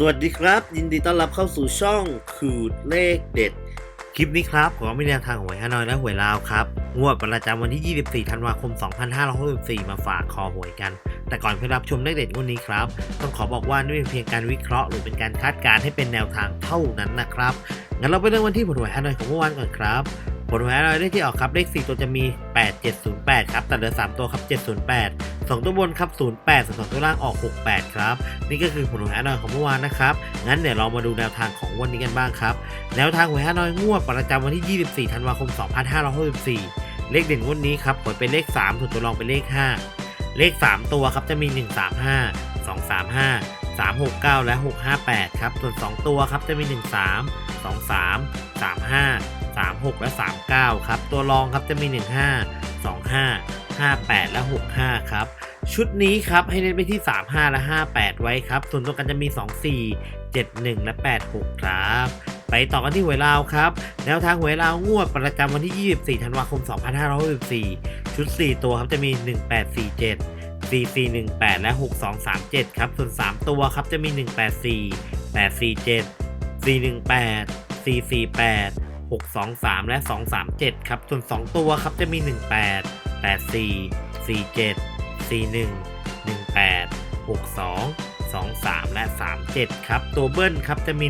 สวัสดีครับ ยินดีต้อนรับเข้าสู่ช่องขูดเลขเด็ด คลิปนี้ครับผมมีแนวทางหวยฮานอยและหวยลาวครับ งวดประจำวันที่ 24 ธันวาคม 2564 มาฝากคอหวยกัน แต่ก่อนไปรับชมเลขเด็ดงวดนี้ครับ ต้องขอบอกว่านี่เป็นเพียงการวิเคราะห์หรือเป็นการคาดการณ์ให้เป็นแนวทางเท่านั้นนะครับ งั้นเราไปเริ่มวันที่ผลหวยฮานอยของเมื่อวานก่อนครับ ผลหวยฮานอยเลขที่ออกครับเลข 4 ตัวจะมี 8708 ครับ แต่เหลือ 3 ตัวครับ 708 2 ตัวบนครับ 08ส่วน2ตัวล่างออก 68 ครับ นี่ก็คือผลหวยฮานอยของเมื่อวานนะครับ งั้นเดี๋ยวเรามาดูแนวทางของวันนี้กันบ้างครับ แนวทางหวยฮานอยงวดประจำวันที่ 24 ธันวาคม 2564 เลขเด่นงวดนี้ครับหวยเป็นเลข 3 ส่วนตัวรองเป็นเลข 5 เลข 3 ตัวครับจะมี 135 235 369 และ 658 ครับ ส่วน 2 ตัวครับจะมี 13 23 35 36 และ 39 ครับ ตัวรองครับจะมี 15 25 58 และ 65 ครับ ชุดนี้ครับให้เน้นไปที่ 35 และ 58 ไว้ครับ ส่วนตัวกันจะมี 24 71 และ 86 ครับ ไปต่อกันที่หวยลาวครับ แนวทางหวยลาวงวดประจำวันที่ 24 ธันวาคม 2564 ชุด 4 ตัวครับจะมี 1847 4418 และ 6237 ครับ ส่วน 3 ตัวครับจะมี 184 847 418 448 623 และ 237 ครับ ส่วน 2 ตัวครับจะมี 18 84 47 41 18 62 23 และ 37 ครับ ตัวเบิ้ลครับจะมี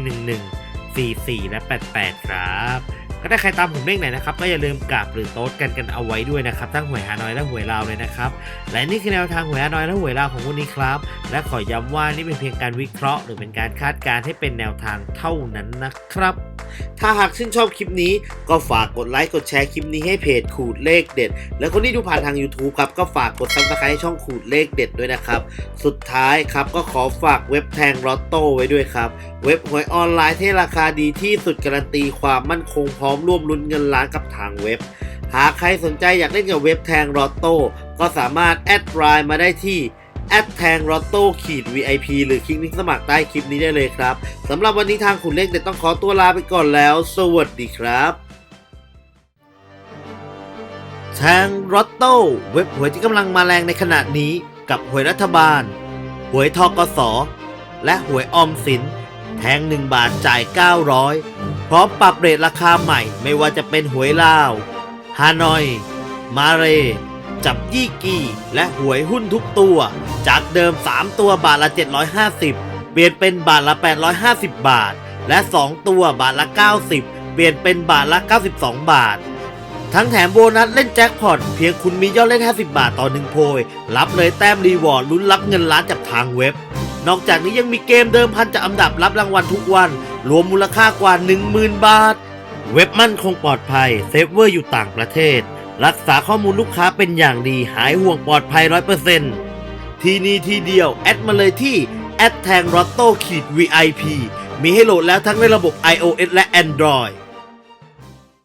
11 44 และ 88 ครับก็ถ้าใครตามผมเลขไหนนะครับก็อย่าลืมกราบหรือโต๊ดกันกันเอาไว้ด้วยนะครับทั้งหวยฮานอยและหวยลาวเลยนะครับและนี่คือแนวทางหวยฮานอยและหวยลาวของวันนี้ครับ และขอย้ำว่านี่เป็นเพียงการวิเคราะห์ หรือเป็นการคาดการณ์ให้เป็นแนวทางเท่านั้นนะครับ ถ้าหากชื่นชอบคลิปนี้ ก็ฝากกดไลค์กดแชร์คลิปนี้ให้เพจขูดเลขเด็ด และคนที่ดูผ่านทาง YouTube ครับก็ฝากกดซับสไครต์ช่องขูดเลขเด็ดด้วยนะครับ สุดท้ายครับก็ขอฝากเว็บแทงลอตโต้ไว้ด้วยครับ เว็บหวยออนไลน์ที่ราคาดีที่สุดการันตีความมั่นคงพร้อมร่วมลุ้นเงินล้านกับทางเว็บ หากใครสนใจอยากเล่นกับเว็บแทงลอตโต้ก็สามารถแอดไลน์มาได้ที่ แอดแทงลอตโต้ขีด VIP หรือคลิกลิงก์สมัครใต้คลิปนี้ได้เลยครับสำหรับวันนี้ทางขุนเลขเด็ดต้องขอตัวลาไปก่อนแล้ว สวัสดีครับแทงรอตโต้เว็บหวยที่กำลังมาแรงในขณะนี้ กับหวยรัฐบาล หวยทกส และหวยออมสิน แทง 1 บาทจ่าย 900 พร้อมปรับเรทราคาใหม่ไม่ว่าจะเป็นหวยลาวฮานอย มาเร จับยี่กี และหวยหุ้นทุกตัว จากเดิม 3 ตัวบาทละ 750 เปลี่ยนเป็นบาทละ 850 บาท และ 2 ตัวบาทละ 90 เปลี่ยนเป็นบาทละ 92 บาท ทั้งแถมโบนัสเล่นแจ็คพอตเพียงคุณมียอดเล่น 50 บาทต่อหนึ่งโพย รับเลยแต้มรีวอร์ดลุ้นรับเงินล้านจากทางเว็บ นอกจากนี้ยังมีเกมเดิมพันจากอันดับรับรางวัลทุกวัน รวมมูลค่ากว่า 10,000 บาท เว็บมั่นคงปลอดภัยเซฟเวอร์อยู่ต่างประเทศ รักษาข้อมูลลูกค้าเป็นอย่างดีหายห่วงปลอดภัยร้อยเปอร์เซนต์ที่นี่ที่เดียว แอดมาเลยที่แอดแทงรอตโต้ขีด VIP มีให้โหลดแล้วทั้งในระบบ iOS และ Android